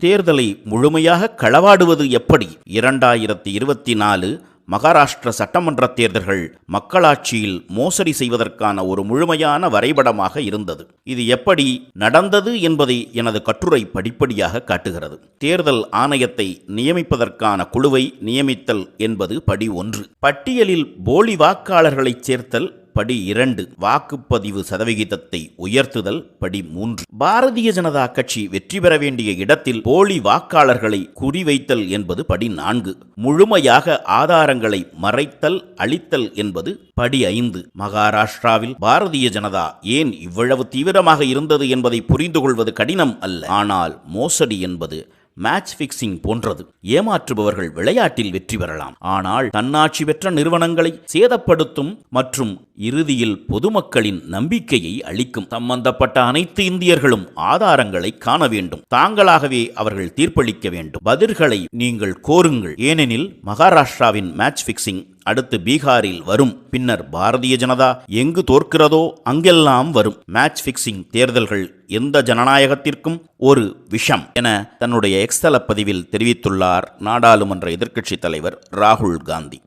தேர்தலை முழுமையாக களவாடுவது எப்படி? இரண்டாயிரத்தி இருபத்தி நாலு மகாராஷ்டிர சட்டமன்ற தேர்தல்கள் மக்களாட்சியில் மோசடி செய்வதற்கான ஒரு முழுமையான வரைபடமாக இருந்தது. இது எப்படி நடந்தது என்பதை எனது கட்டுரை படிப்படியாக காட்டுகிறது. தேர்தல் ஆணையத்தை நியமிப்பதற்கான குழுவை நியமித்தல் என்பது படி ஒன்று. பட்டியலில் போலி வாக்காளர்களை சேர்த்தல் படி இரண்டு வாக்குப்பதிவு சதவிகிதத்தை உயர்த்துதல் படி மூன்று. பாரதிய ஜனதா கட்சி வெற்றி பெற வேண்டிய இடத்தில் போலி வாக்காளர்களை குறிவைத்தல் என்பது படி நான்கு. முழுமையாக ஆதாரங்களை மறைத்தல் அளித்தல் என்பது படி ஐந்து. மகாராஷ்டிராவில் பாரதிய ஜனதா ஏன் இவ்வளவு தீவிரமாக இருந்தது என்பதை புரிந்து கொள்வது கடினம் அல்ல. ஆனால் மோசடி என்பது மேட்ச் ஃபிக்சிங் போன்றது. ஏமாற்றுபவர்கள் விளையாட்டில் வெற்றி பெறலாம். ஆனால் தன்னாட்சி பெற்ற நிறுவனங்களை சேதப்படுத்தும் மற்றும் இறுதியில் பொதுமக்களின் நம்பிக்கையை அளிக்கும் சம்பந்தப்பட்ட அனைத்து இந்தியர்களும் ஆதாரங்களை காண வேண்டும். தாங்களாகவே அவர்கள் தீர்ப்பளிக்க வேண்டும். பதில்களை நீங்கள் கோருங்கள். ஏனெனில் மகாராஷ்டிராவின் மேட்ச் ஃபிக்சிங் அடுத்து பீகாரில் வரும். பின்னர் பாரதிய ஜனதா எங்கு தோற்கிறதோ அங்கெல்லாம் வரும். மேட்ச் பிக்சிங் தேர்தல்கள் எந்த ஜனநாயகத்திற்கும் ஒரு விஷம் என தன்னுடைய எக்ஸ்தல பதிவில் தெரிவித்துள்ளார் நாடாளுமன்ற எதிர்க்கட்சித் தலைவர் ராகுல் காந்தி.